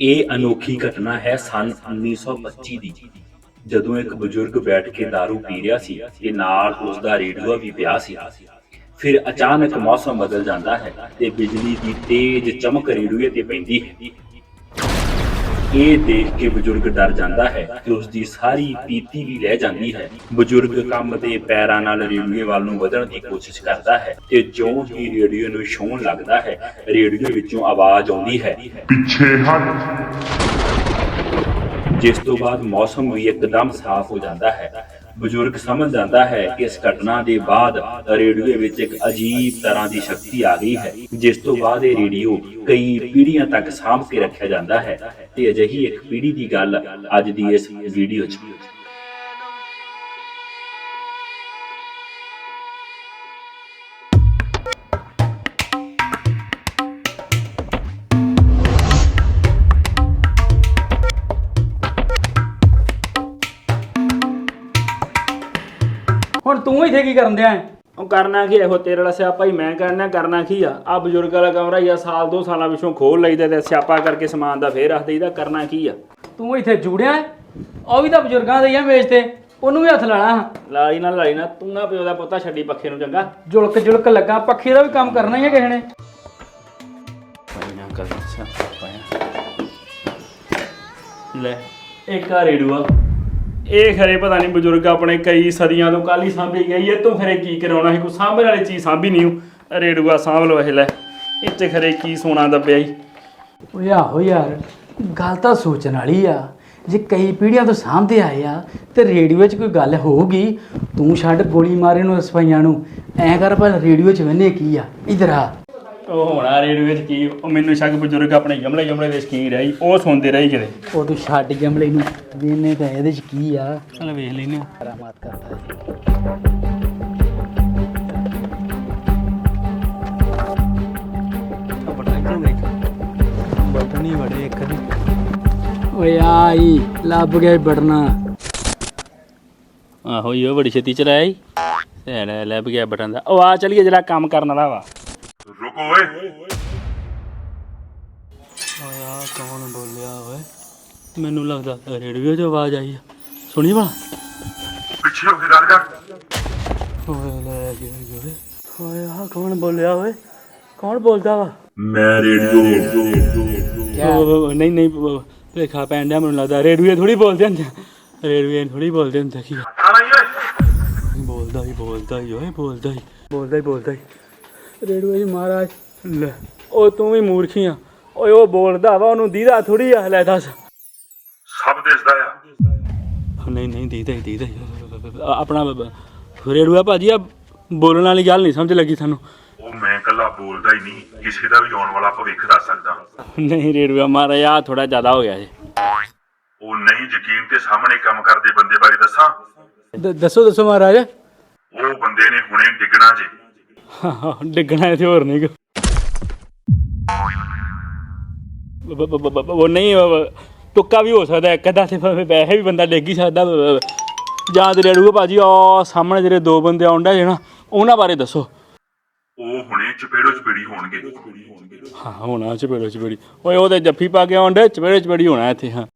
ਇਹ ਅਨੋਖੀ ਘਟਨਾ ਹੈ ਸਨ 1925 ਦੀ, ਜਦੋਂ ਇੱਕ ਬਜ਼ੁਰਗ ਬੈਠ ਕੇ दारू ਪੀ ਰਿਹਾ ਸੀ ਤੇ ਨਾਲ ਉਸ ਦਾ ਰੇਡੀਓ ਵੀ ਪਿਆ ਸੀ। ਫਿਰ ਅਚਾਨਕ ਮੌਸਮ ਬਦਲ ਜਾਂਦਾ ਹੈ ਤੇ ਬਿਜਲੀ ਦੀ ਤੇਜ਼ ਚਮਕ ਰੇਡੀਓ ਤੇ ਪੈਂਦੀ ਹੈ। ਇਹ ਦੇਖ ਕੇ ਬਜ਼ੁਰਗ ਡਰ ਜਾਂਦਾ ਹੈ ਕਿ ਉਸ ਦੀ ਸਾਰੀ ਪੀਤੀ ਵੀ ਲੈ ਜਾਂਦੀ ਹੈ। ਬਜ਼ੁਰਗ ਕੰਮ ਦੇ ਪੈਰਾਂ ਨਾਲ ਰੇਡੀਓ ਵੱਲ ਨੂੰ ਵਧਣ ਦੀ ਕੋਸ਼ਿਸ਼ ਕਰਦਾ ਹੈ ਤੇ ਜਿਉਂ ਹੀ ਰੇਡੀਓ ਨੂੰ ਛੂਹਣ ਲੱਗਦਾ ਹੈ ਰੇਡੀਓ ਵਿੱਚੋਂ ਆਵਾਜ਼ ਆਉਂਦੀ ਹੈ। ਪਿੱਛੇ ਹਟ। ਜਿਸ ਤੋਂ ਬਾਅਦ ਮੌਸਮ ਵੀ ਇੱਕਦਮ ਸਾਫ਼ ਹੋ ਜਾਂਦਾ ਹੈ। ਬਜ਼ੁਰਗ ਸਮਝ ਜਾਂਦਾ ਹੈ ਕਿ ਇਸ ਘਟਨਾ ਦੇ ਬਾਅਦ ਰੇਡੀਓ ਵਿੱਚ ਇੱਕ ਅਜੀਬ ਤਰ੍ਹਾਂ ਦੀ ਸ਼ਕਤੀ ਆ ਗਈ ਹੈ, ਜਿਸ ਤੋਂ ਬਾਅਦ ਇਹ ਰੇਡੀਓ ਕਈ ਪੀੜ੍ਹੀਆਂ ਤੱਕ ਸਾਂਭ ਕੇ ਰੱਖਿਆ ਜਾਂਦਾ ਹੈ। ਤੇ ਅਜਿਹੀ ਇੱਕ ਪੀੜ੍ਹੀ ਦੀ ਗੱਲ ਅੱਜ ਦੀ ਇਸ ਵੀਡੀਓ 'ਚ। ਹੁਣ ਤੂੰ ਇੱਥੇ ਕੀ ਕਰਨ ਦਿਆ ਉਹ ਕਰਨਾ ਕੀ ਇਹੋ ਤੇਰੇ ਵਾਲਾ ਸਿਆਪਾ ਹੀ ਮੈਂ ਕਰਨਾ ਕਰਨਾ ਕੀ ਆ? ਆ ਬਜ਼ੁਰਗ ਵਾਲਾ ਕਮਰਾ ਹੀ ਆ ਸਾਲ ਦੋ ਸਾਲਾਂ ਪਿਛੋਂ ਖੋਲ ਲਈਦਾ ਤੇ ਸਿਆਪਾ ਕਰਕੇ ਸਮਾਨ ਦਾ ਫੇਰ ਰੱਖ ਦਈਦਾ ਕਰਨਾ ਕੀ ਆ? ਤੂੰ ਇੱਥੇ ਜੁੜਿਆ ਹੈ? ਉਹ ਵੀ ਤਾਂ ਬਜ਼ੁਰਗਾਂ ਦੇ ਹੀ ਆ ਵੇਚਦੇ ਉਹਨੂੰ ਵੀ ਹੱਥ ਲਾਣਾ ਲਾਲੀ ਨਾਲ ਲਾਲੀ ਨਾ ਤੂੰ ਨਾ ਪਿਓ ਦਾ ਪੁੱਤਾ ਛੱਡੀ ਪੱਖੇ ਨੂੰ ਚੰਗਾ। ਜੁਲਕ ਜੁਲਕ ਲੱਗਾ ਪੱਖੇ ਦਾ ਵੀ ਕੰਮ ਕਰਨਾ ਹੀ ਹੈ ਕਿਸੇ ਨੇ। ਪਾਈਆਂ ਕਰ ਸਿਆਪਾ ਲੈ ਇੱਕ ਆ ਰੇਡੂਆ ਇਹ ਖਰੇ ਪਤਾ ਨਹੀਂ ਬਜ਼ੁਰਗ ਆਪਣੇ ਕਈ ਸਦੀਆਂ ਤੋਂ ਕਾਲੀ ਸਾਂਭੀ ਗਈ ਇਹ ਤੋਂ ਖਰੇ ਕੀ ਕਰਾਉਣਾ ਸੀ ਕੋਈ ਸਾਂਭਣ ਵਾਲੀ ਚੀਜ਼ ਸਾਂਭੀ ਨਹੀਂ ਉਹ। ਰੇਡੂਆ ਸਾਂਭ ਲੋ ਇਹ ਲੈ। ਇਹ 'ਚ ਖਰੇ ਕੀ ਸੋਨਾ ਦੱਬਿਆ ਈ? ਓਏ ਆਹੋ ਯਾਰ, ਗੱਲ ਤਾਂ ਸੋਚਣ ਵਾਲੀ ਆ। ਜੇ ਕਈ ਪੀੜ੍ਹੀਆਂ ਤੋਂ ਸਾਹਮਣੇ ਆਏ ਆ, ਤੇ ਰੇਡੀਓ 'ਚ ਕੋਈ ਗੱਲ ਹੋਊਗੀ? ਤੂੰ ਛੱਡ ਗੋਲੀ ਮਾਰੇ ਨੂੰ ਸਫਾਈਆਂ ਨੂੰ। ਐਂ ਕਰ ਪਰ ਰੇਡੀਓ 'ਚ ਵੰਨੇ ਕੀ ਆ? ਇਧਰ ਆ। ਉਹ ਹੋਣਾ ਰੇਡੂਏ ਵਿੱਚ ਕੀ ਉਹ ਮੈਨੂੰ ਸ਼ੱਕ ਬਜ਼ੁਰਗ ਆਪਣੇ ਜਮਲੇ ਜਮਲੇ ਦੇ ਸ਼ਕੀਨ ਰਹੀ ਉਹ ਸੁਣਦੇ ਰਹੀ ਕਿਤੇ। ਉਹ ਤੂੰ ਛੱਡ ਜਮਲੇ ਨੂੰ ਵੇਨੇ ਤਾਂ ਇਹਦੇ 'ਚ ਕੀ ਆ? ਚਲ ਵੇਖ ਲੈਨੇ ਕਰਾਮਾਤ ਕਰਦਾ ਹੈ ਬਟਨੀ ਬੜੇ ਇੱਕ ਓਏ ਆਈ ਲੱਭ ਗਿਆ ਈ ਬਟਨਾ। ਆਹੋ ਇਹ ਬੜੀ ਛੇਤੀ ਚਲਾਇਆ ਈ ਸੈਣ ਲੱਭ ਗਿਆ ਬਟਨ ਦਾ। ਉਹ ਆ ਚਲੀਏ ਜਿਹੜਾ ਕੰਮ ਕਰਨ ਵਾਲਾ ਵਾ। ਓਏ। ਆ ਕੌਣ ਬੋਲਿਆ ਓਏ? ਮੈਨੂੰ ਲੱਗਦਾ ਰੇਡੀਓ 'ਚ ਆਵਾਜ਼ ਆਈ ਆ। ਸੁਣੀ ਭਲਾ? ਪਿੱਛੇ ਹੋ ਕੇ ਗੱਲ ਕਰ। ਓਏ ਲੈ ਗਿਆ ਓਏ। ਓਏ ਆ ਕੌਣ ਬੋਲਿਆ ਓਏ? ਕੌਣ ਬੋਲਦਾ ਵਾ? ਮੈਂ ਰੇਡੀਓ। ਨਹੀਂ ਨਹੀਂ ਭੇਖਾ ਪੈਣ ਡਿਆ ਮੈਨੂੰ ਲੱਗਦਾ। ਰੇਡੀਓ ਥੋੜੀ ਬੋਲਦੇ ਹੁੰਦੇ ਰੇਡੀਓ ਥੋੜੀ ਬੋਲਦੇ ਹੁੰਦੇ ਕੀ ਬੋਲਦਾ ਹੀ ਬੋਲਦਾ ਹੀ ਓਏ ਬੋਲਦਾ ਹੀ। ਬੋਲਦਾ ਹੀ ਬੋਲਦਾ ਹੀ। ਰੇਡੀਓ 'ਚ ਮਹਾਰਾਜ। ਲੈ ਉਹ ਤੂੰ ਵੀ ਮੂਰਖੀ ਆ। ਓਏ ਉਹ ਬੋਲਦਾ ਵਾ ਉਹਨੂੰ ਦੀਦਾ ਥੋੜੀ ਆ ਲੈ ਦੱਸ। ਸਭ ਦਿਸਦਾ ਆ। ਨਹੀਂ ਨਹੀਂ ਦੀਦਾ ਹੀ ਦੀਦਾ ਹੀ। ਆ- ਆਪਣਾ ਰੇੜੂਆ ਭਾਜੀ ਆ ਬੋਲਣ ਵਾਲੀ ਗੱਲ ਨਹੀਂ ਸਮਝ ਲੱਗੀ ਤੁਹਾਨੂੰ ਉਹ ਮੈਂ ਕੱਲਾ ਬੋਲਦਾ ਹੀ ਨਹੀਂ ਕਿਸੇ ਦਾ ਵੀ ਆਉਣ ਵਾਲਾ ਭਵਿੱਖ ਦੱਸ ਸਕਦਾ। ਨਹੀਂ ਰੇੜੂਆ ਮਾਰਾ ਆ ਥੋੜਾ ਜ਼ਿਆਦਾ ਹੋ ਗਿਆ ਜੀ। ਉਹ ਨਹੀਂ ਯਕੀਨ ਤੇ ਸਾਹਮਣੇ ਕੰਮ ਕਰਦੇ ਬੰਦੇ ਬਾਰੇ ਦੱਸਾਂ? ਦ- ਦੱਸੋ ਦੱਸੋ ਮਹਾਰਾਜ। ਉਹ ਬੰਦੇ ਨੇ ਹੁਣੇ ਡਿੱਗਣਾ ਜੇ। ਡਿੱਗਣਾ ਤੇ ਹੋਰ ਨਹੀਂ ਬ- ਉਹ ਨਹੀਂ ਤੁੱਕਾ ਵੀ ਹੋ ਸਕਦਾ ਇੱਕ ਅੱਧਾ ਤੇ ਵੈਸੇ ਵੀ ਬੰਦਾ ਡਿੱਗ ਹੀ ਸਕਦਾ ਜਾਂ ਤੇ ਰੇੜੂਆ ਭਾਜੀ ਆ ਸਾਹਮਣੇ ਜਿਹੜੇ ਦੋ ਬੰਦੇ ਆਉਂਦੇ ਜਿਹੜਾ ਉਹਨਾਂ ਬਾਰੇ ਦੱਸੋ। ਉਹ ਹੁਣੇ ਚਪੇੜੋ ਚਪੇੜੀ ਹੋਣਗੇ। ਹਾਂ ਹੋਣਾ ਚਪੇੜੋ ਚਪੇੜੀ। ਓਏ ਉਹ ਤੇ ਜੱਫੀ ਪਾ ਕੇ ਆਉਂਦੇ ਚਪੇੜੇ ਚਪੇੜੀ ਹੋਣਾ ਇੱਥੇ ਹਾਂ।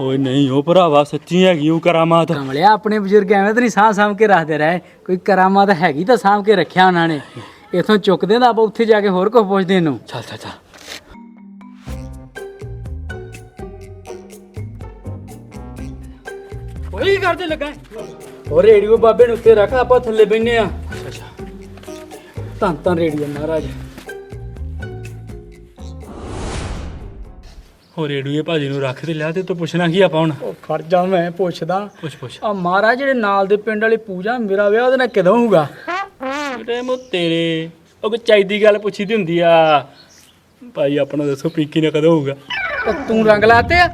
ਓਏ ਨਹੀਂ ਉਹ ਭਰਾਵਾ ਸੱਚੀ ਹੈਗੀ ਉਹ ਕਰਾਮਾਤ। ਕਮਲਿਆ ਆਪਣੇ ਬਜ਼ੁਰਗ ਐਵੇਂ ਤਾਂ ਨਹੀਂ ਸਾਂਭ ਸਾਂਭ ਕੇ ਰੱਖਦੇ ਰਹੇ। ਕੋਈ ਕਰਾਮਾਤ ਹੈਗੀ ਤਾਂ ਸਾਂਭ ਕੇ ਰੱਖਿਆ ਉਹਨਾਂ ਨੇ। ਇਥੋਂ ਚੁੱਕਦੇ ਤਾਂ ਆਪਾਂ ਉੱਥੇ ਜਾ ਕੇ ਹੋਰ ਕੁਝ ਪੁੱਛਦੇ ਇਹਨੂੰ। ਚੱਲ ਚੱਲ ਚੱਲ। ਕੋਈ ਕਰਦੇ ਲੱਗਾ? ਉਹ ਰੇਡੀਓ ਬਾਬੇ ਨੂੰ ਉੱਤੇ ਰੱਖ ਆਪਾਂ ਥੱਲੇ ਬੈਨੇ ਆ ਤਾਂ ਤਾਂ ਰੇਡੀਓ ਮਹਾਰਾਜ। ਹੋ ਰੇਡੂਏ ਭਾਜੀ ਨੂੰ ਰੱਖ ਤੇ ਲਿਆ ਤੇ ਤੂੰ ਪੁੱਛਣਾ ਕੀ ਆਪਾਂ ਹੁਣ? ਉਹ ਖੜ ਜਾ ਮੈਂ ਪੁੱਛਦਾ। ਪੁੱਛ ਪੁੱਛ। ਆ ਮਹਾਰਾਜ ਜਿਹੜੇ ਨਾਲ ਦੇ ਪਿੰਡ ਵਾਲੀ ਪੂਜਾ ਮੇਰਾ ਵਿਆਹ ਉਹਦੇ ਨਾਲ ਕਦੋਂ ਹੋਊਗਾ? ਬੇਟੇ ਮੋ ਤੇਰੇ। ਉਹ ਕੋਈ ਚਾਹੀਦੀ ਗੱਲ ਪੁੱਛੀ ਦੀ ਹੁੰਦੀ ਆ। ਭਾਈ ਆਪਣਾ ਦੱਸੋ ਪੀਕੀ ਨੇ ਕਦੋਂ ਹੋਊਗਾ? ਉਹ ਤੂੰ ਰੰਗ ਲਾਤੇ ਆ?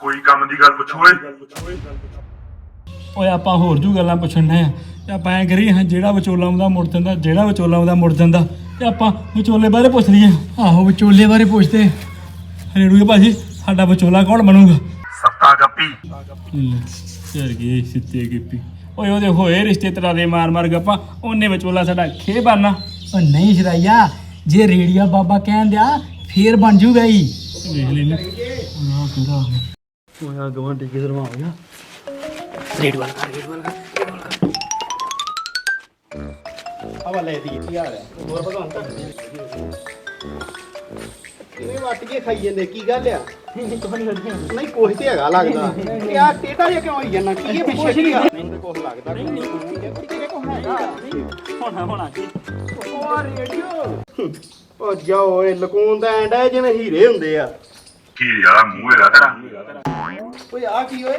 ਕੋਈ ਕੰਮ ਦੀ ਗੱਲ ਪੁੱਛੋ ਓਏ। ਓਏ ਆਪਾਂ ਹੋਰ ਜੂ ਗੱਲਾਂ ਪੁੱਛਣੇ ਆ। ਤੇ ਆਪਾਂ ਐ ਕਰੀ ਹਾਂ ਜਿਹੜਾ ਵਿਚੋਲਾ ਆਉਂਦਾ ਮੁੜ ਜਾਂਦਾ ਜਿਹੜਾ ਵਿਚੋਲਾ ਆਉਂਦਾ ਮੁੜ ਜਾਂਦਾ। ਤੇ ਆਪਾਂ ਵਿਚੋਲੇ ਬਾਰੇ ਪੁੱਛ ਲਈਏ। ਆਹੋ ਵਿਚੋਲੇ ਬਾਰੇ ਪੁੱਛਦੇ। ਰੇਡੂਏ ਭਾਜੀ ਸਾਡਾ ਵਿਚੋਲਾ ਕੌਣ ਬਣੂਗਾ? ਸੱਤਾ ਗੱਪੀ। ਯਾਰ ਕੀ ਸਿੱਤੇ ਗਿੱਪੀ। ਓਏ ਉਹਦੇ ਹੋਏ ਰਿਸ਼ਤੇ ਤੇਰਾ ਦੇ ਮਾਰ ਮਾਰ ਗੱਪਾਂ ਉਹਨੇ ਵਿਚੋਲਾ ਸਾਡਾ ਖੇ ਬਾਨਾ ਉਹ ਨਹੀਂ ਸ਼ਰਾਈਆ ਜੇ ਰੇੜੀਆ ਬਾਬਾ ਕਹਿਣ ਦਿਆ ਫੇਰ ਬਣ ਜੂਗਾ ਹੀ ਵੇਖ ਲੈਨੇ। ਆ। ਕਿਹੜਾ ਹੋਇਆ ਗਵਾਂਢੀ ਕਿਧਰ ਆ ਗਿਆ? ਹਵਾ ਲੈ ਦੀ ਕੀ ਹਾਲ ਹੈ? ਹੋਰ ਭਗਵਾਨ ਤਾਂ ਕਿਵੇਂ ਵੱਟ ਕੇ ਖਾਈ ਜਾਂਦੇ? ਕੀ ਗੱਲ ਆ? ਨਹੀਂ ਕੁਛ ਤੇ ਹੈਗਾ ਲੱਗਦਾ। ਯਾਰ ਟੇਢਾ ਜਿਹਾ ਕਿਉਂ ਹੋਈ ਜਾਂਦਾ? ਕੀ ਇਹ ਪਿੱਛੇ ਕੀ ਆ? ਮੈਨੂੰ ਤਾਂ ਕੁਛ ਲੱਗਦਾ ਕੋਈ ਨਹੀਂ। ਕੁੜੀ ਕੁਛ ਹੈਗਾ ਹੋਣਾ ਹੋਣਾ ਕੀ ਉਹ ਰੇਡੀਓ। ਉਹ ਜਾਓ ਓਏ ਲਕੂਨ ਦਾ ਐਂਡ ਹੈ ਜਿਵੇਂ ਹੀਰੇ ਹੁੰਦੇ ਆ। ਕੀ ਯਾਰ ਮੂੰਹ ਹੈਗਾ ਤੇਰਾ ਓਏ ਆ ਕੀ ਓਏ?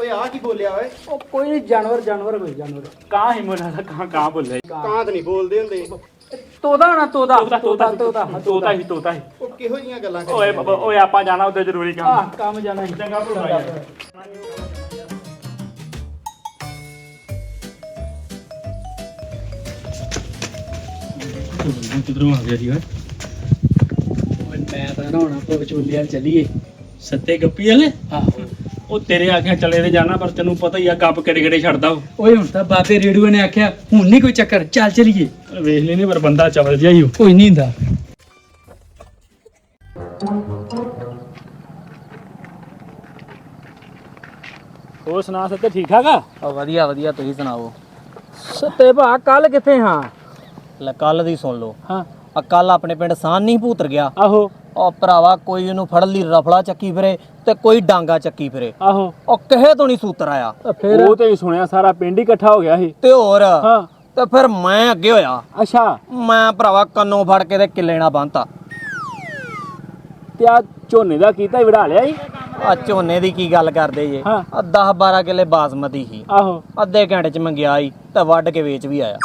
ਓਏ ਆ ਕੀ ਬੋਲਿਆ ਓਏ? ਉਹ ਕੋਈ ਨਹੀਂ ਜਾਨਵਰ ਜਾਨਵਰ ਕੋਈ ਜਾਨਵਰ। ਕਾਂ ਹੀ ਮੋਨਾ ਦਾ ਕਾਂ ਕਾਂ ਬੋਲਿਆ ਕਾਂ ਤਾਂ ਨਹੀਂ ਬੋਲਦੇ ਹੁੰਦੇ। ਤੋਦਾ ਨਾ ਤੋਦਾ। ਤੋਤਾ ਤੋਤਾ ਤੋਤਾ ਤੋਤਾ ਹੀ ਤੋਤਾ ਹੀ। ਉਹ ਕਿਹੋ ਜੀਆਂ ਗੱਲਾਂ ਓਏ ਕਰੀ ਬਾਬਾ, ਓਏ ਆਪਾਂ ਜਾਣਾ ਉੱਤੇ ਜ਼ਰੂਰੀ ਕੰਮ। ਆਹ ਕੰਮ ਜਾਣਾ ਹੀ। ਚੰਗਾ ਭਰਾ ਯਾਰ ਕਿਧਰੋਂ ਆ ਗਿਆ ਜੀ ਓਏ? ਮੈਂ ਤਾਂ ਨਾ ਹੁਣ ਆਪਾਂ ਵਿਚੋਲਿਆਂ ਚੱਲੀਏ। ਸੱਤੇ ਗੱਪੀ ਵਾਲੇ? ਆਹੋ। ਉਹ ਤੇਰੇ ਆਖਿਆ ਚਲੇ ਤੇ ਜਾਣਾ ਪਰ ਤੈਨੂੰ ਪਤਾ ਹੀ ਆ ਗੱਪ ਕਿਹੜੇ ਕਿਹੜੇ ਛੱਡਦਾ ਉਹ। ਓਏ ਹੁਣ ਤਾਂ ਬਾਬੇ ਰੇੜੂਏ ਨੇ ਆਖਿਆ ਹੁਣ ਨਹੀਂ ਕੋਈ ਚੱਕਰ ਚੱਲ ਚਲੀਏ। ਵੇਖ ਲੈਨੇ ਪਰ ਬੰਦਾ ਚਵਲ ਜਿਹਾ ਹੀ ਉਹ। ਕੋਈ ਨਹੀਂ ਹੁੰਦਾ। ਹੋਰ ਸੁਣਾ ਸੱਤੇ ਠੀਕ ਠਾਕ ਆ? ਵਧੀਆ ਵਧੀਆ ਤੁਸੀਂ ਸੁਣਾਓ? ਸੱਤੇ ਭਾ ਕੱਲ ਕਿੱਥੇ ਹਾਂ? ਲੈ ਕੱਲ ਦੀ ਸੁਣ ਲਓ। ਹਾਂ। ਆ ਕੱਲ ਆਪਣੇ ਪਿੰਡ ਸਾਨ ਨਹੀਂ ਭੂਤਰ ਗਿਆ। ਆਹੋ। ਉਹ ਭਰਾਵਾ ਕੋਈ ਉਹਨੂੰ ਫੜਨ ਲਈ ਰਫਲਾ ਚੱਕੀ ਫਿਰੇ ਤੇ ਕੋਈ ਡਾਂਗਾ ਚੱਕੀ ਫਿਰੇ। ਆਹੋ। ਉਹ ਕਹੇ ਤੋਂ ਨਹੀਂ ਸੂਤਰ ਆਇਆ। ਫਿਰ? ਉਹ ਤੇ ਹੀ ਸੁਣਿਆ ਸਾਰਾ ਪਿੰਡ ਹੀ ਇਕੱਠਾ ਹੋ ਗਿਆ ਸੀ। ਤੇ ਹੋਰ? ਹਾਂ। ਤੇ ਫਿਰ ਮੈਂ ਅੱਗੇ ਹੋਇਆ। ਅੱਛਾ। ਮੈਂ ਭਰਾਵਾ ਕੰਨੋਂ ਫੜ ਕੇ ਤੇ ਕਿੱਲੇ ਨਾਲ ਬੰਨਤਾ। ਤੇ ਆ ਝੋਨੇ ਦਾ ਕੀਤਾ ਹੀ ਵੜਾ ਲਿਆ ਸੀ ਆ ਝੋਨੇ ਦੀ ਕੀ ਗੱਲ ਕਰਦੇ ਜੇ? ਹਾਂ। ਆ 10 12 ਕਿੱਲੇ ਬਾਸਮਤੀ ਸੀ। ਆਹੋ। ਅੱਧੇ ਘੰਟੇ ਚ ਮੰਗਿਆ ਹੀ ਤੇ ਵੱਢ ਕੇ ਵੇਚ ਵੀ ਆਇਆ।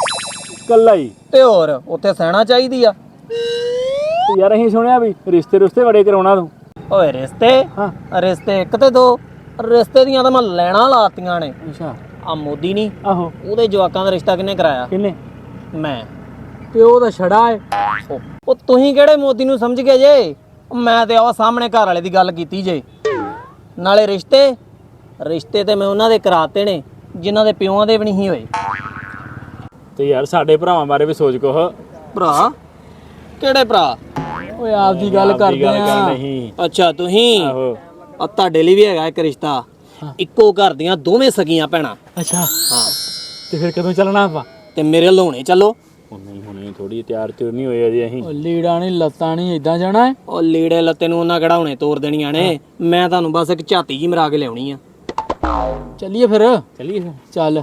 ਕੱਲਾ ਹੀ ਤੇ ਹੋਰ ਉੱਥੇ ਸਹਿਣਾ ਚਾਹੀਦੀ ਆ? ਤੇ ਯਾਰ ਅਸੀਂ ਸੁਣਿਆ ਵੀ ਰਿਸ਼ਤੇ ਰੁਸ਼ਤੇ ਬੜੇ ਕਰਾਉਣਾ ਤੂੰ। ਓਏ ਰਿਸ਼ਤੇ? ਹਾਂ। ਰਿਸ਼ਤੇ ਇੱਕ ਤੇ ਦੋ। ਰਿਸ਼ਤੇ ਦੀਆਂ ਤਾਂ ਮੈਂ ਲੈਣਾ ਲਾਤੀਆਂ ਨੇ। ਅੱਛਾ। ਆ ਮੋਦੀ ਨਹੀਂ ਆਹੋ। ਉਹਦੇ ਜਵਾਕਾਂ ਦਾ ਰਿਸ਼ਤਾ ਕਿਹਨੇ ਕਰਾਇਆ? ਕਿੰਨੇ ਮੈਂ। ਪਿਓ ਦਾ ਛੜਾ ਹੈ ਉਹ- ਤੁਸੀਂ ਕਿਹੜੇ ਮੋਦੀ ਨੂੰ ਸਮਝ ਗਏ ਜੇ? ਮੈਂ ਤੇ ਆਵਾ ਸਾਹਮਣੇ ਘਰ ਵਾਲੇ ਦੀ ਗੱਲ ਕੀਤੀ ਜੇ। ਨਾਲੇ ਰਿਸ਼ਤੇ ਰਿਸ਼ਤੇ ਤੇ ਮੈਂ ਉਹਨਾਂ ਦੇ ਕਰਾਤੇ ਨੇ ਜਿਨ੍ਹਾਂ ਦੇ ਪਿਓਾਂ ਦੇ ਵੀ ਨਹੀਂ ਹੋਏ। ਤੇ ਯਾਰ ਸਾਡੇ ਭਰਾਵਾਂ ਬਾਰੇ ਵੀ ਸੋਚ ਕੋਹ ਭਰਾ? ਕਿਹੜੇ ਭਰਾ? ਓਏ ਗੱਲ ਕਰਦੇ ਗੱਲ ਕਰ ਆ। ਨਹੀਂ। ਅੱਛਾ ਤੁਸੀਂ? ਆਹੋ। ਆ ਤੁਹਾਡੇ ਲਈ ਵੀ ਹੈਗਾ ਇੱਕ ਰਿਸ਼ਤਾ। ਇੱਕੋ ਘਰ ਦੀਆਂ ਦੋਵੇਂ ਸਗੀਆਂ ਭੈਣਾਂ। ਅੱਛਾ। ਹਾਂ। ਤੇ ਫਿਰ ਕਦੋਂ ਚੱਲਣਾ ਆਪਾਂ? ਤੇ ਮੇਰੇ ਲੋਹਣੇ ਚੱਲੋ। ਉਹ ਨਹੀਂ ਹੁਣੇ ਥੋੜੀ ਤਿਆਰ ਤਿਉਰ ਨਹੀਂ ਹੋਏ ਅਜੇ ਅਸੀਂ। ਉਹ ਲੀੜਾ ਨਹੀਂ ਲੱਤਾਂ ਨਹੀਂ ਇਦਾਂ ਜਾਣਾ ਹੈ? ਉਹ ਲੀੜੇ ਲੱਤੇ ਨੂੰ ਉਹਨਾਂ ਕਢਾਉਣੇ ਤੋਰ ਦੇਣੀਆਂ ਨੇ? ਮੈਂ ਤੁਹਾਨੂੰ ਬਸ ਇੱਕ ਝਾਤੀ ਜੀ ਮਰਾ ਕੇ ਲਿਆਉਣੀ ਆ। ਚੱਲੀਏ ਫਿਰ? ਚੱਲੀਏ ਫਿਰ। ਚੱਲ।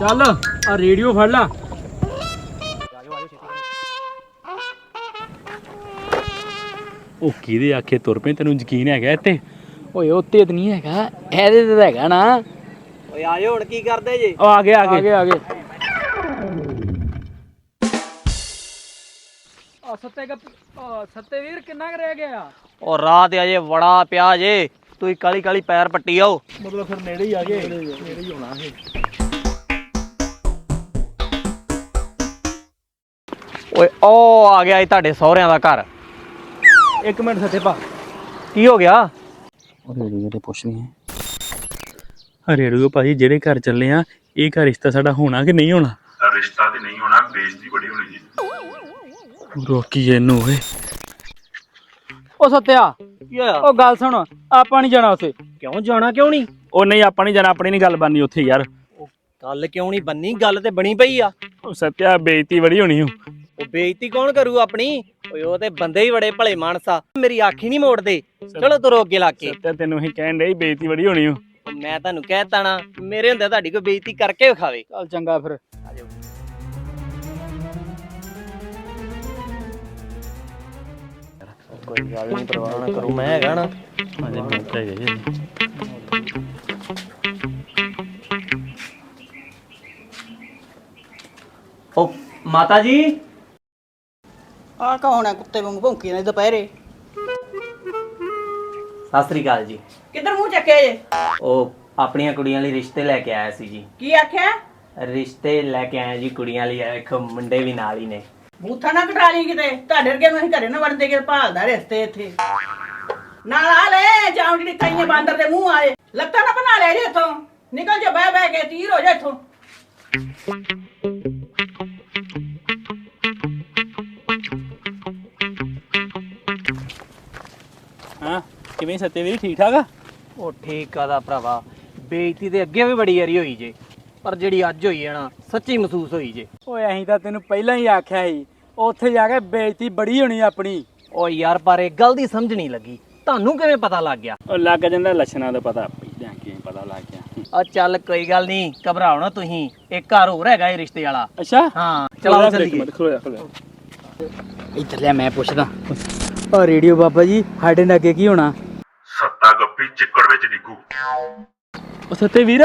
ਚੱਲ ਆ ਰੇਡੀਓ ਫੜ ਲਾ। ਉਹ ਕਿਹਦੇ ਆਖੇ ਤੁਰ ਪਏ? ਤੈਨੂੰ ਯਕੀਨ ਹੈਗਾ ਇੱਥੇ? ਓਏ ਉੱਤੇ ਤੇ ਨਹੀਂ ਹੈਗਾ। ਇਹਦੇ ਤੇ ਤਾਂ ਹੈਗਾ ਨਾ। ਓਏ ਆਇਓ ਹੁਣ ਕੀ ਕਰਦੇ ਜੇ? ਉਹ ਆ ਗਏ ਆ ਗਏ। ਆਗੇ ਆਗੇ ਆ ਸੱਤੇ ਗੱਪ ਸੱਤੇ ਵੀਰ ਕਿੰਨਾ ਕੁ ਰਹਿ ਗਿਆ? ਉਹ ਰਾਤ ਅਜੇ ਬੜਾ ਪਿਆ ਜੇ। ਤੁਸੀਂ ਕਾਲੀ ਕਾਲੀ ਪੈਰ ਪੱਟੀ ਆਓ। ਮਤਲਬ ਫਿਰ ਨੇੜੇ ਹੀ ਆ ਗਏ। ਨੇੜੇ ਹੀ ਹੋਣਾ ਇਹ। ਓਏ ਉਹ ਆ ਗਿਆ ਈ ਤੁਹਾਡੇ ਸਹੁਰਿਆਂ ਦਾ ਘਰ। ਇੱਕ ਮਿੰਟ ਸੱਤੇ ਪਾ ਕੀ ਹੋ ਗਿਆ? ਰੇੜੂ ਭਾਜੀ ਜਿਹੜੇ ਘਰ ਚੱਲੇ ਆ ਇਹ ਘਰ ਰਿਸ਼ਤਾ ਸਾਡਾ ਹੋਣਾ ਕਿ ਨਹੀਂ ਹੋਣਾ? ਰਿਸ਼ਤਾ ਤੇ ਨਹੀਂ ਹੋਣਾ ਬੇਇੱਜ਼ਤੀ ਬੜੀ ਹੋਣੀ ਜੀ। ਰੋਕੀ ਇਹਨੂੰ ਓਏ। ਓ ਸੱਤਿਆ ਕੀ ਹੋਇਆ? ਉਹ ਗੱਲ ਸੁਣ ਆਪਾਂ ਨਹੀਂ ਜਾਣਾ ਉਸੇ ਕਿਉਂ ਜਾਣਾ ਕਿਉਂ ਨਹੀਂ? ਉਹ ਨਹੀਂ ਆਪਾਂ ਨਹੀਂ ਜਾਣਾ ਆਪਣੀ ਨਹੀਂ ਗੱਲ ਬਣਨੀ ਉੱਥੇ ਯਾਰ। ਗੱਲ ਕਿਉਂ ਨਹੀਂ ਬੰਨੀ ਗੱਲ ਤੇ ਬਣੀ ਪਈ ਆ। ਉਹ ਸੱਤਿਆ ਬੇਇੱਜ਼ਤੀ ਬੜੀ ਹੋਣੀ ਉਹ ਉਹ ਬੇਇੱਜ਼ਤੀ ਕੌਣ ਕਰੂ ਆਪਣੀ? ਓਏ ਉਹ ਤੇ ਬੰਦੇ ਹੀ ਬੜੇ ਭਲੇ ਮਾਨਸਾ। ਮੇਰੀ ਅੱਖ ਹੀ ਨਹੀਂ ਮੋੜਦੇ। ਚਲੋ ਤੁਰੋ ਅੱਗੇ ਲਾ ਕੇ। ਸੱਤਿਆ ਤੈਨੂੰ ਹੀ ਕਹਿਣ ਡਈ ਬੇਇੱਜ਼ਤੀ ਬੜੀ ਹੋਣੀ ਉਹ ਮੈਂ ਤੁਹਾਨੂੰ ਕਹਿ ਤਾ ਨਾ ਮੇਰੇ ਹੁੰਦੇ ਤੁਹਾਡੀ ਕੋਈ ਬੇਇੱਜ਼ਤੀ ਕਰਕੇ ਵਿਖਾਵੇ। ਚੱਲ ਚੰਗਾ ਫਿਰ। ਕੋਈ ਗੱਲ ਨਹੀਂ ਪਰਵਾਹ ਨਾ ਕਰੋ। ਮੈਂ ਹੈਗਾ ਨਾ। ਅਜੇ ਮੌਕਾ ਹੀ ਹੈ ਉਹ ਮਾਤਾ ਜੀ? ਆ ਕੌਣ ਹੈ ਕੁੱਤੇ ਵਾਂਗੂ ਭੌਂਕੀ ਨੇ ਦੁਪਹਿਰੇ? ਸਤਿ ਸ੍ਰੀ ਅਕਾਲ ਜੀ। ਕਿੱਧਰ ਮੂੰਹ ਚੱਕਿਆ ਜੇ? ਉਹ ਆਪਣੀਆਂ ਕੁੜੀਆਂ ਲਈ ਰਿਸ਼ਤੇ ਲੈ ਕੇ ਆਇਆ ਸੀ ਜੀ। ਕੀ ਆਖਿਆ? ਰਿਸ਼ਤੇ ਲੈ ਕੇ ਆਇਆ ਜੀ ਕੁੜੀਆਂ ਲਈ ਵੇਖੋ ਮੁੰਡੇ ਵੀ ਨਾਲ ਹੀ ਨੇ। ਬੂਥਾ ਨਾ ਕਟਾ ਲਈ ਕਿਤੇ। ਤੁਹਾਡੇ ਵਰਗੇ ਨੂੰ ਅਸੀਂ ਘਰੇ ਨਾ ਵੜਦੇ ਕਿ ਭਾਲਦਾ ਰਿਸ਼ਤੇ ਇੱਥੇ। ਨਾਲ ਆ ਲੈ ਜਾਉਂ ਜਿਹੜੀ ਕਾਈਆਂ ਬਾਂਦਰ ਦੇ ਮੂੰਹ ਆਏ ਲੱਤਾਂ ਨਾ ਬਣਾ ਲੈ ਜੇ ਇੱਥੋਂ। ਨਿਕਲ ਜਾ ਬਹਿ ਬਹਿ ਕੇ ਤੀਰ ਹੋ ਜਾ ਇੱਥੋਂ। ਕਿਵੇਂ ਸੱਤੇ ਵੀਰ ਠੀਕ ਠਾਕ ਆ? ਉਹ ਠੀਕ ਆ ਦਾ ਭਰਾਵਾ ਬੇਇੱਜ਼ਤੀ ਤੇ ਅੱਗੇ ਵੀ ਬੜੀ ਵਾਰੀ ਹੋਈ ਜੇ ਪਰ ਜਿਹੜੀ ਅੱਜ ਹੋਈ ਹੈ ਨਾ ਸੱਚੀ ਮਹਿਸੂਸ ਹੋਈ ਜੇ। ਓਏ ਅਸੀਂ ਤਾਂ ਤੈਨੂੰ ਪਹਿਲਾਂ ਹੀ ਆਖਿਆ ਸੀ ਉੱਥੇ ਜਾ ਕੇ ਬੇਇੱਜ਼ਤੀ ਬੜੀ ਹੋਣੀ ਆਪਣੀ। ਓ ਯਾਰ ਪਰ ਇਹ ਗੱਲ ਦੀ ਸਮਝ ਨਹੀਂ ਲੱਗੀ। ਤੁਹਾਨੂੰ ਕਿਵੇਂ ਪਤਾ ਲੱਗ ਗਿਆ? ਉਹ ਲੱਗ ਜਾਂਦਾ ਲੱਛਣਾਂ ਦਾ ਪਤਾ ਪਹਿਲਾਂ ਕਿਵੇਂ ਪਤਾ ਲੱਗ ਗਿਆ। ਆ ਚੱਲ ਕੋਈ ਗੱਲ ਨਹੀਂ ਘਬਰਾਓ ਨਾ ਤੁਸੀਂ। ਇੱਕ ਘਰ ਹੋਰ ਹੈਗਾ ਇਹ ਰਿਸ਼ਤੇ ਵਾਲਾ। ਅੱਛਾ? ਹਾਂ ਚਲਾਓ ਚੱਲੀਏ। ਇੱਧਰ ਲਿਆ ਮੈਂ ਪੁੱਛਦਾ। ਓ ਰੇਡੀਓ ਬਾਬਾ ਜੀ ਸਾਡੇ ਨਾਲ ਅੱਗੇ ਕੀ ਹੋਣਾ? ਗੱਪੀ ਚਿੱਕੜ ਵਿੱਚ ਡਿੱਗੂ। ਉਹ ਸੱਤੇ ਵੀਰ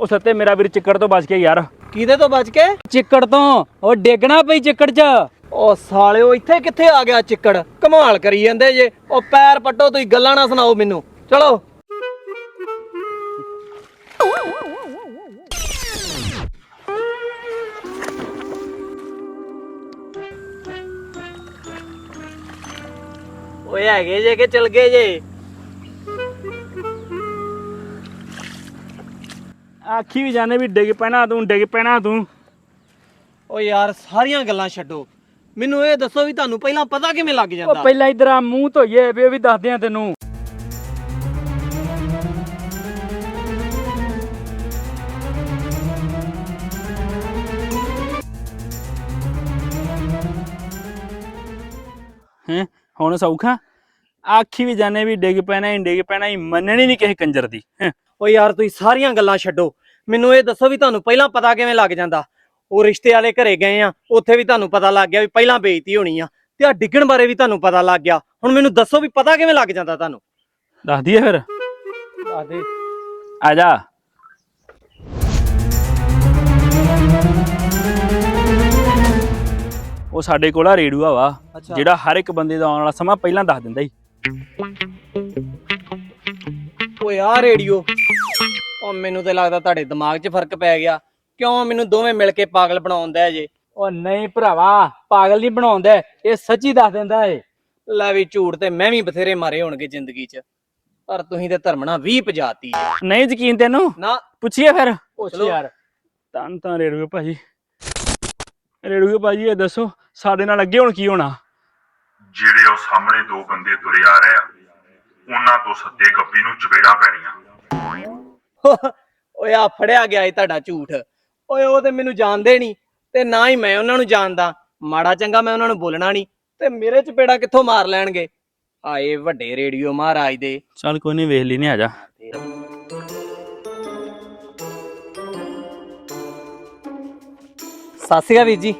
ਉਹ ਸੱਤੇ ਮੇਰਾ ਵੀਰ ਚਿੱਕੜ ਤੋਂ ਬਚ ਗਿਆ ਯਾਰ। ਕਿਹਦੇ ਤੋਂ ਬਚ ਕੇ ਚਿੱਕੜ ਤੋਂ ਉਹ ਡੇਗਣਾ ਪਈ ਚਿੱਕੜ 'ਚ। ਓ ਸਾਲਿਓ ਇੱਥੇ ਕਿੱਥੇ ਆ ਗਿਆ ਚਿੱਕੜ? ਕਮਾਲ ਕਰੀ ਜਾਂਦੇ ਜੇ। ਉਹ ਪੈਰ ਪੱਟੋ ਤੁਸੀਂ ਗੱਲਾਂ ਨਾ ਸੁਣਾਓ ਮੈਨੂੰ। ਚਲੋ। ਓਏ ਹੈਗੇ ਜੇ ਕਿ ਚਲ ਗਏ ਜੇ? ਆਖੀ ਵੀ ਜਾਣੇ ਵੀ ਡਿੱਗ ਪੈਣਾ ਤੂੰ ਡਿੱਗ ਪੈਣਾ ਤੂੰ। ਓ ਯਾਰ ਸਾਰੀਆਂ ਗੱਲਾਂ ਛੱਡੋ। ਮੈਨੂੰ ਇਹ ਦੱਸੋ ਵੀ ਤੁਹਾਨੂੰ ਪਹਿਲਾਂ ਪਤਾ ਕਿਵੇਂ ਲੱਗ ਉਹ ਜਾਂਦਾ? ਪਹਿਲਾਂ ਇਧਰ ਆ ਮੂੰਹ ਧੋਈਏ ਵੀ ਉਹ ਵੀ ਦੱਸਦੇ ਆ ਤੈਨੂੰ। ਹੈ ਹੁਣ ਸੌਖਾ? ਆਖੀ ਵੀ ਜਾਣੇ ਵੀ ਡਿੱਗ ਪੈਣਾ ਹੀ ਡਿੱਗ ਪੈਣਾ ਹੀ ਮੰਨਣੀ ਨਹੀਂ ਕਿਸੇ ਕੰਜਰ ਦੀ। ਹੈਂ। ਓ ਯਾਰ ਤੁਸੀਂ ਸਾਰੀਆਂ ਗੱਲਾਂ ਛੱਡੋ। ਮੈਨੂੰ ਇਹ ਦੱਸੋ ਵੀ ਤੁਹਾਨੂੰ ਪਹਿਲਾਂ ਪਤਾ ਕਿਵੇਂ ਲੱਗ ਜਾਂਦਾ? ਉਹ ਰਿਸ਼ਤੇ ਵਾਲੇ ਘਰੇ ਗਏ ਆ ਉੱਥੇ ਵੀ ਤੁਹਾਨੂੰ ਪਤਾ ਲੱਗ ਗਿਆ ਵੀ ਪਹਿਲਾਂ ਬੇਇੱਜ਼ਤੀ ਹੋਣੀ ਆ ਤੇ ਆ ਡਿੱਗਣ ਬਾਰੇ ਵੀ ਤੁਹਾਨੂੰ ਪਤਾ ਲੱਗ ਗਿਆ। ਹੁਣ ਮੈਨੂੰ ਦੱਸੋ ਵੀ ਪਤਾ ਕਿਵੇਂ ਲੱਗ ਜਾਂਦਾ ਤੁਹਾਨੂੰ? ਦੱਸ ਦਈਏ ਫਿਰ। ਦੱਸ ਦੇ। ਆ ਜਾ। ਉਹ ਸਾਡੇ ਕੋਲ ਆ ਰੇਡੂਆ ਵਾ। ਜਿਹੜਾ ਹਰ ਇੱਕ ਬੰਦੇ ਦਾ ਆਉਣ ਵਾਲਾ ਸਮਾਂ ਪਹਿਲਾਂ ਦੱਸ ਦਿੰਦਾ ਹੀ ਓਏ ਆ ਰੇਡੀਓ ਓ ਮੈਨੂੰ ਤੇ ਲੱਗਦਾ ਤੁਹਾਡੇ ਦਿਮਾਗ 'ਚ ਫ਼ਰਕ ਪੈ ਗਿਆ। ਕਿਉਂ ਮੈਨੂੰ ਦੋਵੇਂ ਮਿਲ ਕੇ ਪਾਗਲ ਬਣਾਉਂਦਾ ਜੇ? ਉਹ ਨਹੀਂ ਭਰਾਵਾ ਪਾਗਲ ਨਹੀਂ ਬਣਾਉਂਦਾ ਇਹ ਸੱਚੀ ਦੱਸ ਦਿੰਦਾ ਏ। ਲੈ ਵੀ ਝੂਠ ਤੇ ਮੈਂ ਵੀ ਬਥੇਰੇ ਮਾਰੇ ਹੋਣਗੇ ਜ਼ਿੰਦਗੀ 'ਚ। ਪਰ ਤੁਸੀਂ ਤੇ ਧਰਮਣਾ 20 ਪਜਾਤੀ ਨਹੀਂ ਯਕੀਨ ਤੈਨੂੰ? ਨਾ। ਪੁੱਛੀਏ ਫਿਰ। ਪੁੱਛ। ਯਾਰ। ਤਾਂ ਤਾਂ ਰੇਡੂਏ ਭਾਜੀ। ਰੇਡੂਏ ਭਾਜੀ ਇਹ ਦੱਸੋ ਸਾਡੇ ਨਾਲ ਅੱਗੇ ਹੁਣ ਕੀ ਹੋਣਾ? ਜਿਹੜੇ ਉਹ ਸਾਹਮਣੇ ਦੋ ਬੰਦੇ ਤੁਰੇ ਆ ਰਹੇ ਆ ਉਹਨਾਂ ਤੋਂ ਸੱਤੇ ਗੱਪੀ ਨੂੰ ਚਪੇੜਾਂ ਪੈਣੀਆਂ। ਓਏ ਆ ਫੜਿਆ ਗਿਆ ਏ ਤੁਹਾਡਾ ਝੂਠ। ਓਏ ਉਹ ਤੇ ਮੈਨੂੰ ਜਾਣਦੇ ਨਹੀਂ ਤੇ ਨਾ ਹੀ ਮੈਂ ਉਹਨਾਂ ਨੂੰ ਜਾਣਦਾ। ਮਾੜਾ ਚੰਗਾ ਮੈਂ ਉਹਨਾਂ ਨੂੰ ਬੋਲਣਾ ਨਹੀਂ ਤੇ ਮੇਰੇ ਚਪੇੜਾ ਕਿੱਥੋਂ ਮਾਰ ਲੈਣਗੇ? ਆਏ ਵੱਡੇ ਰੇਡੀਓ ਮਹਾਰਾਜ ਦੇ। ਚੱਲ ਕੋਈ ਨਹੀਂ ਵੇਖ ਲਈ ਨਹੀਂ ਆ ਜਾ। ਸਤਿ ਸ਼੍ਰੀ ਅਕਾਲ ਵੀਰ ਜੀ।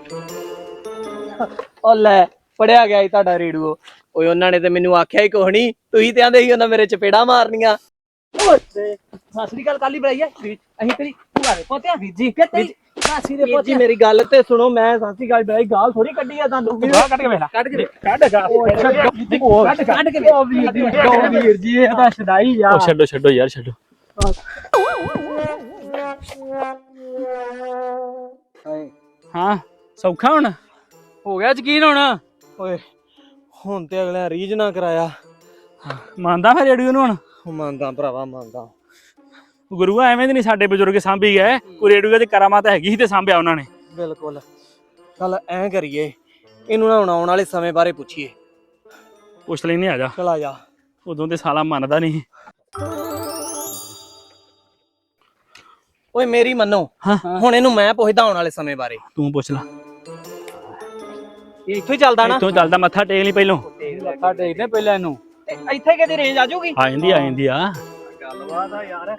ਓ ਲੈ ਪੜਿਆ ਗਿਆ ਈ ਤੁਹਾਡਾ ਰੇਡੀਓ। ਓਏ ਉਹਨਾਂ ਨੇ ਤੇ ਮੈਨੂੰ ਆਖਿਆ ਹੀ ਕੁਛ ਨਹੀਂ ਤੁਸੀਂ ਤੇ ਆਂਦੇ ਸੀ ਉਹਨਾਂ ਮੇਰੇ ਚਪੇੜਾ ਮਾਰਨੀਆਂ। ਸਤਿ ਸ਼੍ਰੀ ਅਕਾਲ ਕਾਲੀ ਬੜਾਈਆ ਅਸੀਂ ਤੇਰੀ ਭੂਆ ਦੇ ਪੋਤਿਆ ਵੀਰ ਜੀ ਤੇਰੀ ਸਾਸੀ ਦੇ ਪੋਤੇ ਮੇਰੀ ਗੱਲ ਤੇ ਸੁਣੋ ਮੈਂ ਸਤਿ ਸ਼੍ਰੀ ਅਕਾਲ ਬੜਾਈ ਗਾਲ ਥੋੜੀ ਕੱਢੀ ਆ ਤੁਹਾਨੂੰ। ਕੱਢ ਕੇ ਵੇਖ ਕੱਢ ਕੇ ਕੱਢ ਕੱਢ ਕੱਢ ਕੇ ਉਹ ਵੀਰ ਜੀ ਉਹ ਵੀਰ ਜੀ ਇਹ ਤਾਂ ਛਡਾਈ ਆ। ਉਹ ਛੱਡੋ ਛੱਡੋ ਯਾਰ ਛੱਡੋ। ਹਾਂ। ਸੌਖਾ ਹੁਣ? ਹੋ ਗਿਆ ਯਕੀਨ ਹੁਣ? ਓਏ ਹੁਣ ਤੇ ਅਗਲਾ ਰੀਜ ਨਾ ਕਰਾਇਆ। ਮੰਨਦਾ ਫਿਰ ਨੂੰ ਹੁਣ? ਮੰਨਦਾ ਭਰਾਵਾ ਮੰਨਦਾ। ਗੁਰੂਆ ਐਵੇਂ ਦੇ ਨਹੀਂ ਸਾਡੇ ਬਜ਼ੁਰਗ ਸਾਂਭੀ ਗਏ। ਕੋਈ ਰੇਡੂਏ ਦੀ ਕਰਾਮਾਤ ਹੈਗੀ ਸੀ ਤੇ ਸਾਂਭਿਆ ਉਹਨਾਂ ਨੇ। ਬਿਲਕੁਲ। ਚੱਲ ਐਂ ਕਰੀਏ। ਇਹਨੂੰ ਨਾ ਹੁਣ ਆਉਣ ਵਾਲੇ ਸਮੇਂ ਬਾਰੇ ਪੁੱਛੀਏ। ਪੁੱਛ ਲੈਨੇ ਆ ਜਾ। ਚਲ ਜਾ। ਉਦੋਂ ਤੇ ਸਾਲਾ ਮੰਨਦਾ ਨਹੀਂ। ਓਏ ਮੇਰੀ ਮੰਨੋ। ਹਾਂ। ਹੁਣ ਇਹਨੂੰ ਮੈਂ ਪੁੱਛਦਾ ਆਉਣ ਵਾਲੇ ਸਮੇਂ ਬਾਰੇ। ਤੂੰ ਪੁੱਛ ਲੈ। ਇਹ ਇੱਥੋਂ ਹੀ ਚੱਲਦਾ ਨਾ? ਇੱਥੋਂ ਚੱਲਦਾ ਮੱਥਾ ਟੇਕ ਲਈ ਪਹਿਲੋਂ। ਮੱਥਾ ਟੇਕਦੇ ਪਹਿਲਾਂ ਇਹਨੂੰ। ਤੇ ਇੱਥੇ ਕਿਤੇ ਰੇਂਜ ਆ ਜਾਊਗੀ? ਆ ਜਾਂਦੀ ਆ ਜਾਂਦੀ ਆ। ਗੱਲਬਾਤ ਆ ਯਾਰ।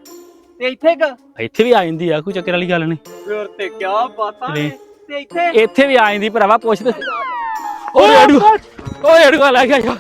ਤੇ ਇੱਥੇ ਕ ਇੱਥੇ ਵੀ ਆ ਜਾਂਦੀ ਆ ਕੋਈ ਚੱਕਰ ਵਾਲੀ ਗੱਲ ਨਹੀਂ। ਫਿਰ ਤੇ ਕੀ ਬਾਤਾਂ। ਨੇ ਤੇ ਇੱਥੇ ਇੱਥੇ ਵੀ ਆ ਜਾਂਦੀ ਭਰਾਵਾ ਪੁੱਛ ਤੇ ਓਏ ਅੜੂ ਓਏ ਅੜੂ ਆ ਲੈ ਗਿਆ ਯਾਰ